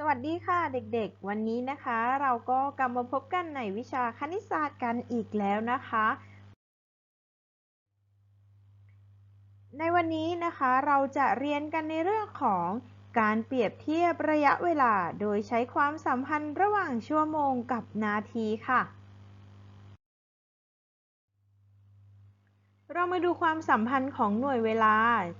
สวัสดีค่ะเด็กๆ วันนี้นะคะ เราก็กลับมาพบกันในวิชาคณิตศาสตร์กันอีกแล้วนะคะ ในวันนี้นะคะเราจะเรียนกันในเรื่องของการเปรียบเทียบระยะเวลา โดยใช้ความสัมพันธ์ระหว่างชั่วโมงกับนาทีค่ะ เรามาดูความสัมพันธ์ของหน่วยเวลา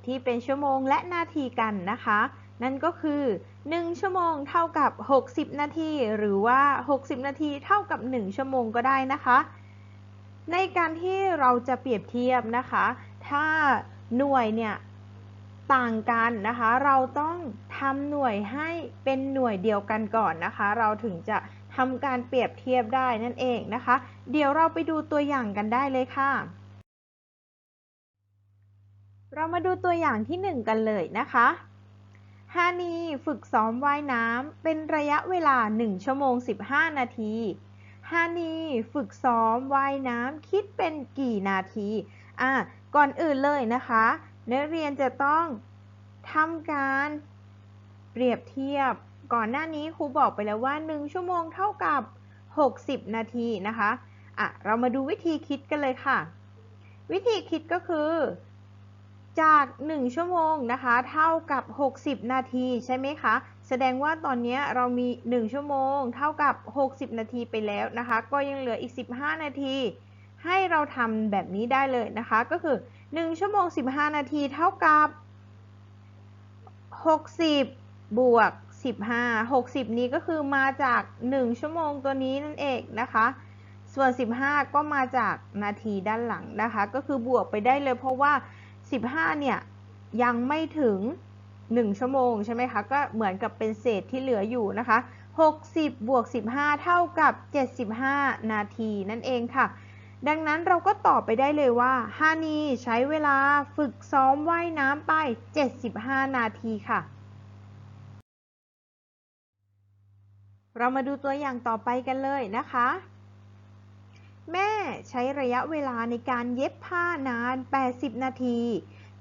ที่เป็นชั่วโมงและนาทีกันนะคะ นั่นก็คือ 1 ชั่วโมงเท่ากับ 60 นาที หรือว่า 60 นาทีเท่ากับ 1 ชั่วโมงก็ได้นะคะ ในการที่เราจะเปรียบเทียบนะคะ ถ้าหน่วยเนี่ยต่างกันนะคะ เราต้องทำหน่วยให้เป็นหน่วยเดียวกันก่อนนะคะ เราถึงจะทำการเปรียบเทียบได้นั่นเองนะคะ เดี๋ยวเราไปดูตัวอย่างกันได้เลยค่ะ เรามาดูตัวอย่างที่ 1 กันเลยนะคะ นีฝึกซ้อมว่ายน้ำเป็นระยะเวลา 1 ชั่วโมง 15 นาทีฮานีฝึกซ้อมว่ายน้ำคิดเป็นกี่นาทีอะก่อนอื่นเลยนะคะ นักเรียนจะต้องทำการเปรียบเทียบ ก่อนหน้านี้ครูบอกไปแล้วว่า 1 ชั่วโมงเท่ากับ 60 นาทีนะคะอะเรามาดูวิธีคิดกันเลยค่ะ วิธีคิดก็คือ จาก 1 ชั่วโมงนะคะ เท่ากับ 60 นาทีใช่ไหมคะ แสดงว่าตอนนี้เรามี 1 ชั่วโมง เท่ากับ 60 นาทีไปแล้วนะคะ ก็ยังเหลืออีก 15 นาที ให้เราทำแบบนี้ได้เลยนะคะ ก็คือ 1 ชั่วโมง 15 นาทีเท่ากับ 60 บวก 15 60 นี้ก็คือมาจาก 1 ชั่วโมงตัวนี้นั่นเองนะคะส่วน 15 ก็มาจากนาทีด้านหลังนะคะ ก็คือบวกไปได้เลยเพราะว่า 15 เนี่ยยังไม่ถึง 1 ชั่วโมงใช่ไหมคะ ก็เหมือนกับเป็นเศษที่เหลืออยู่นะคะ 60 บวก 15 เท่ากับ 75 นาทีนั่นเองค่ะ ดังนั้นเราก็ตอบไปได้เลยว่าฮานีใช้เวลาฝึกซ้อมว่ายน้ำไป 75 นาทีค่ะ เรามาดูตัวอย่างต่อไปกันเลยนะคะ แม่ใช้ระยะเวลาในการเย็บผ้านาน 80 นาที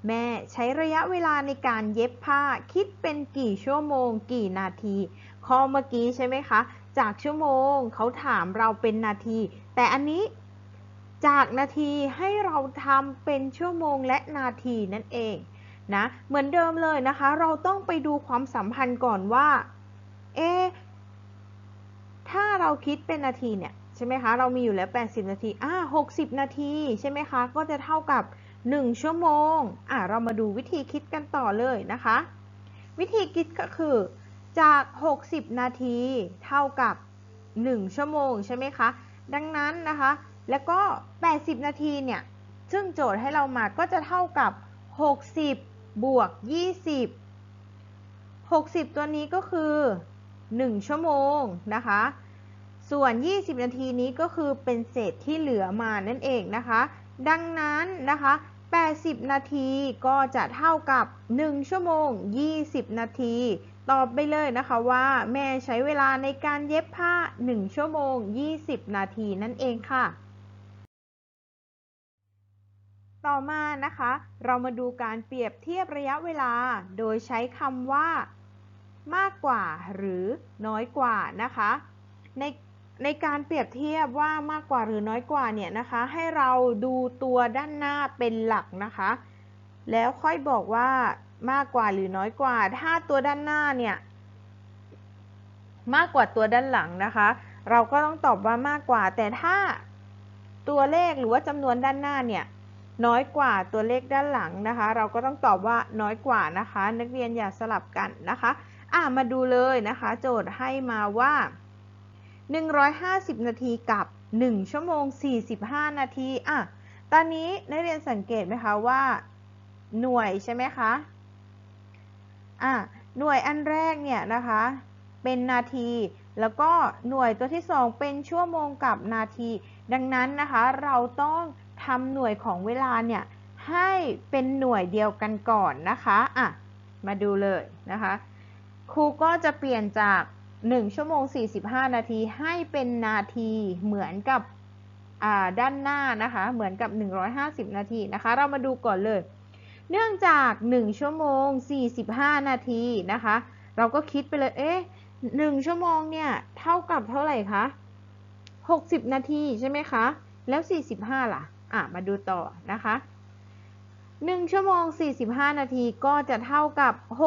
แม่ใช้ระยะเวลาในการเย็บผ้าคิดเป็นกี่ชั่วโมง กี่นาที ข้อเมื่อกี้ใช่ไหมคะ จากชั่วโมงเขาถามเราเป็นนาที แต่อันนี้จากนาทีให้เราทำเป็นชั่วโมงและนาทีนั่นเองนะเหมือนเดิมเลยนะคะ เราต้องไปดูความสัมพันธ์ก่อนว่าเอ๊ถ้าเราคิดเป็นนาทีเนี่ย ใช่ไหมคะ เรามีอยู่แล้ว 80 นาที อ่า60 นาที ใช่ไหมคะ ก็จะเท่ากับ 1 ชั่วโมง อ่าเรามาดูวิธีคิดกันต่อเลยนะคะ วิธีคิดก็คือ จาก 60 นาที เท่ากับ 1 ชั่วโมง ใช่ไหมคะ ดังนั้นนะคะ แล้วก็ 80 นาทีเนี่ย ซึ่งโจทย์ให้เรามาก็จะเท่ากับ 60 บวก 20 60 ตัวนี้ก็คือ 1 ชั่วโมงนะคะ ส่วน 20 นาทีนี้ก็คือเป็นเศษที่เหลือมานั่นเองนะคะ ดังนั้นนะคะ 80 นาทีก็จะเท่ากับ 1 ชั่วโมง 20 นาที ตอบไปเลยนะคะว่า แม่ใช้เวลาในการเย็บผ้า 1 ชั่วโมง 20 นาทีนั่นเองค่ะ ต่อมานะคะ เรามาดูการเปรียบเทียบระยะเวลา โดยใช้คำว่า มากกว่าหรือน้อยกว่านะคะใน ในการเปรียบเทียบว่ามากกว่าหรือน้อยกว่าเนี่ยนะคะ ให้เราดูตัวด้านหน้าเป็นหลักนะคะ แล้วค่อยบอกว่ามากกว่าหรือน้อยกว่า ถ้าตัวด้านหน้าเนี่ยมากกว่าตัวด้านหลังนะคะ เราก็ต้องตอบว่ามากกว่า แต่ถ้าตัวเลขหรือว่าจำนวนด้านหน้าเนี่ยน้อยกว่าตัวเลขด้านหลังนะคะ เราก็ต้องตอบว่าน้อยกว่านะคะ นักเรียนอย่าสลับกันนะคะ อะมาดูเลยนะคะ โจทย์ให้มาว่า 150 นาทีกับ 1 ชั่วโมง 45 นาทีอะตอนนี้นักเรียนสังเกตไหมคะว่าหน่วยใช่ไหมคะอะหน่วยอันแรกเนี่ยนะคะ เป็นนาที แล้วก็หน่วยตัวที่ 2 เป็นชั่วโมงกับนาที ดังนั้นนะคะเราต้องทำหน่วยของเวลาเนี่ยให้เป็นหน่วยเดียวกันก่อนนะคะอะมาดูเลยนะคะครูก็จะเปลี่ยนจาก 1 ชั่วโมง 45 นาทีให้เป็นนาทีเหมือนกับด้านหน้านะคะ เหมือนกับ 150 นาทีนะคะ เรามาดูก่อนเลย เนื่องจาก 1 ชั่วโมง 45 นาทีนะคะ เราก็คิดไปเลย เอ๊ะหนึ่งชั่วโมงเนี่ยเท่ากับเท่าไหร่คะหกสิบนาทีใช่ไหมคะ แล้วสี่สิบห้าล่ะ อะ มาดูต่อนะคะหนึ่งชั่วโมงสี่สิบห้านาทีก็จะเท่ากับห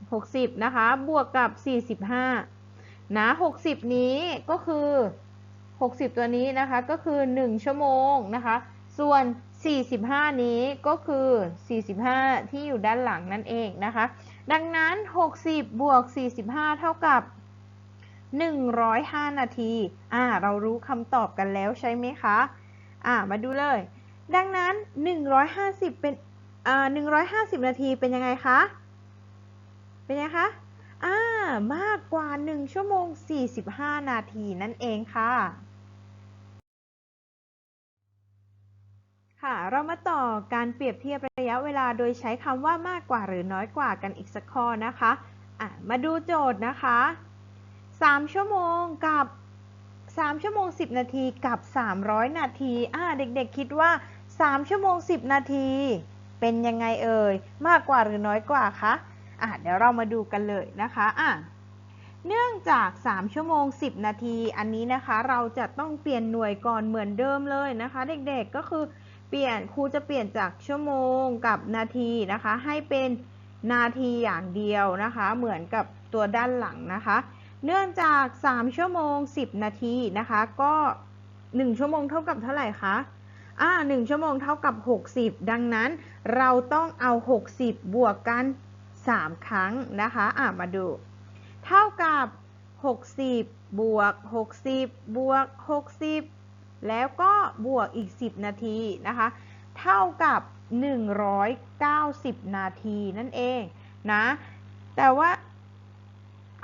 กสิบหกสิบนะคะ บวกกับสี่สิบห้านะหกสิบนี้ก็คือหกสิบตัวนี้นะคะ ก็คือหนึ่งชั่วโมงนะคะ ส่วน 45 นี้ก็คือ 45 ที่อยู่ด้านหลังนั่นเองนะคะ ดังนั้น 60 บวก 45 เท่ากับ 105 นาที อ่า เรารู้คำตอบกันแล้วใช่ไหมคะ อ่า มาดูเลย ดังนั้น 150 เป็น อ่า 150 นาทีเป็นยังไงคะ เป็นยังไงคะอ่ามากกว่า 1 ชั่วโมง 45 นาทีนั่นเองค่ะ ค่ะ เรามาต่อการเปรียบเทียบระยะเวลาโดยใช้คำว่ามากกว่าหรือน้อยกว่ากันอีกสักข้อนะคะอะมาดูโจทย์นะคะ 3 ชั่วโมงกับ 3 ชั่วโมง 10 นาทีกับ 300 นาทีอ่าเด็กๆคิดว่า 3 ชั่วโมง 10 นาที เป็นยังไงเอ่ย มากกว่าหรือน้อยกว่าคะ อะเดี๋ยวเรามาดูกันเลยนะคะอะเนื่องจาก 3 ชั่วโมง 10 นาที อันนี้นะคะ เราจะต้องเปลี่ยนหน่วยก่อนเหมือนเดิมเลยนะคะ เด็กๆก็คือเปลี่ยนครูจะเปลี่ยนจากชั่วโมงกับนาทีนะคะ ให้เป็นนาทีอย่างเดียวนะคะ เหมือนกับตัวด้านหลังนะคะ เนื่องจาก 3 ชั่วโมง 10 นาทีนะคะ ก็ 1 ชั่วโมงเท่ากับเท่าไหร่คะอ่า1ชั่วโมงเท่ากับ 60 ดังนั้นเราต้องเอา 60 บวกกัน 3 ครั้งนะคะอ่ามาดู เท่ากับ 60 บวก 60 บวก 60 แล้วก็บวกอีก 10 นาทีนะคะ เท่ากับ 190 นาทีนั่นเองนะ แต่ว่า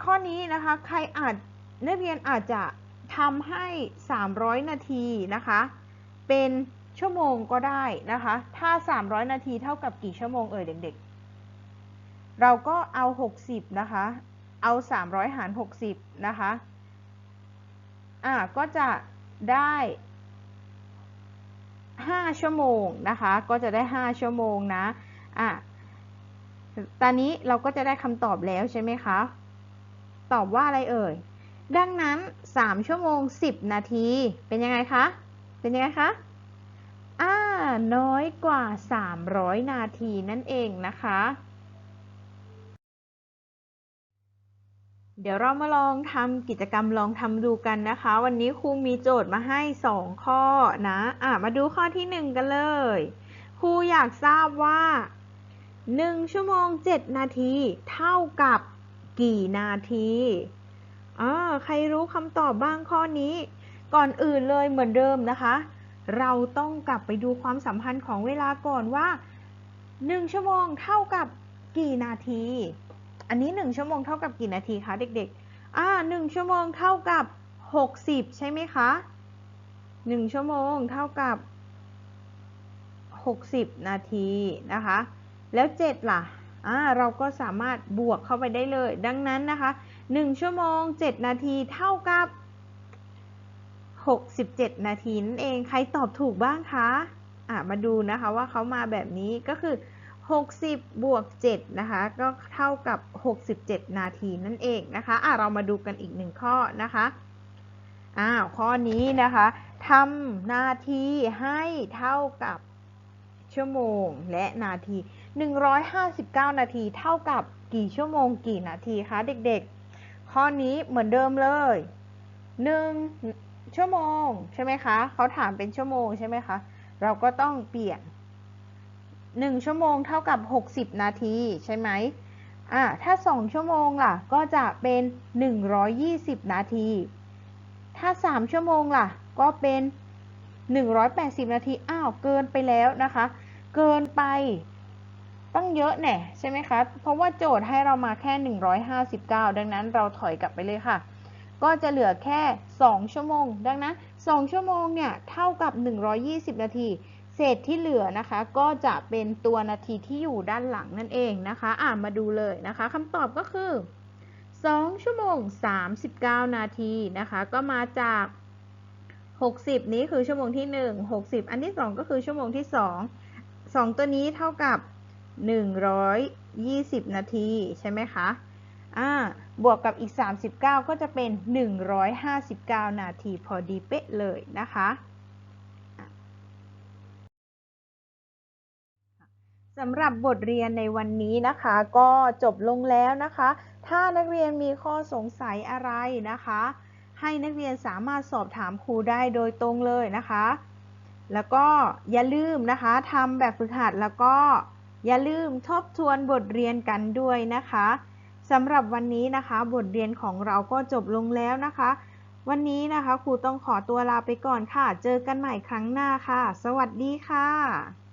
ข้อนี้นะคะ ใครอาจนักเรียนอาจจะทำให้ 300 นาทีนะคะ เป็นชั่วโมงก็ได้นะคะ ถ้า 300 นาทีเท่ากับกี่ชั่วโมงเอ่ยเด็กๆ เราก็เอา 60 นะคะ เอา 300 หาร 60 นะคะ อ่า ก็จะได้ 5 ชั่วโมงนะคะ ก็จะได้ 5 ชั่วโมงนะ อะ ตอนนี้เราก็จะได้คำตอบแล้วใช่ไหมคะ ตอบว่าอะไรเอ่ย ดังนั้น 3 ชั่วโมง 10 นาที เป็นยังไงคะ เป็นยังไงคะอ่า น้อยกว่า 300 นาทีนั่นเองนะคะ เดี๋ยวเรามาลองทำกิจกรรมลองทำดูกันนะคะ วันนี้ครูมีโจทย์มาให้ 2 ข้อนะอะมาดูข้อที่ 1 กันเลยครูอยากทราบว่า 1 ชั่วโมง 7 นาที เท่ากับกี่นาทีอ่าใครรู้คำตอบบ้างข้อนี้ ก่อนอื่นเลยเหมือนเดิมนะคะ เราต้องกลับไปดูความสัมพันธ์ของเวลาก่อนว่า 1 ชั่วโมงเท่ากับกี่นาที อันนี้ 1 ชั่วโมงเท่ากับกี่นาทีคะเด็กๆ อ่า1ชั่วโมงเท่ากับ 60 ใช่ไหมคะ 1 ชั่วโมงเท่ากับ 60 นาทีนะคะ แล้ว 7 ล่ะ อ่า เราก็สามารถบวกเข้าไปได้เลย ดังนั้นนะคะ 1 ชั่วโมง 7 นาทีเท่ากับ 67 นาทีนั่นเอง ใครตอบถูกบ้างคะ อ่ามาดูนะคะว่าเขามาแบบนี้ก็คือ 60 บวก 7 นะคะ ก็เท่ากับ 67 นาทีนั่นเองนะคะอะเรามาดูกันอีกหนึ่งข้อนะคะอ้าวข้อนี้นะคะทำนาทีให้เท่ากับชั่วโมงและนาที 159 นาทีเท่ากับกี่ชั่วโมงกี่นาทีคะเด็กๆ ข้อนี้เหมือนเดิมเลย 1 ชั่วโมงใช่ไหมคะเขาถามเป็นชั่วโมงใช่ไหมคะ เราก็ต้องเปลี่ยน 1 ชั่วโมงเท่ากับ 60 นาทีใช่ไหมอ่าถ้า 2 ชั่วโมงล่ะ ก็จะเป็น 120 นาที ถ้า 3 ชั่วโมงล่ะ ก็เป็น 180 นาที อ้าว เกินไปแล้วนะคะ เกินไปตั้งเยอะแน่ใช่ไหมคะ เพราะว่าโจทย์ให้เรามาแค่ 159 ดังนั้นเราถอยกลับไปเลยค่ะ ก็จะเหลือแค่ 2 ชั่วโมง ดังนั้น 2 ชั่วโมงเนี่ย เท่ากับ 120 นาที เศษที่เหลือนะคะ ก็จะเป็นตัวนาทีที่อยู่ด้านหลังนั่นเองนะคะ อ่านมาดูเลยนะคะคำตอบก็คือ 2 ชั่วโมง 39 นาทีนะคะ ก็มาจาก 60 นี้คือชั่วโมงที่ 1 60 อันที่ 2 ก็คือชั่วโมงที่ 2 2 ตัวนี้เท่ากับ 120 นาทีใช่ไหมคะอ่าบวกกับอีก 39 ก็จะเป็น 159 นาทีพอดีเป๊ะเลยนะคะ สำหรับบทเรียนในวันนี้นะคะ ก็จบลงแล้วนะคะ ถ้านักเรียนมีข้อสงสัยอะไรนะคะ ให้นักเรียนสามารถสอบถามครูได้โดยตรงเลยนะคะ แล้วก็อย่าลืมนะคะทำแบบฝึกหัดแล้วก็อย่าลืมทบทวนบทเรียนกันด้วยนะคะสำหรับวันนี้นะคะ บทเรียนของเราก็จบลงแล้วนะคะ วันนี้นะคะครูต้องขอตัวลาไปก่อนค่ะ เจอกันใหม่ครั้งหน้าค่ะ สวัสดีค่ะ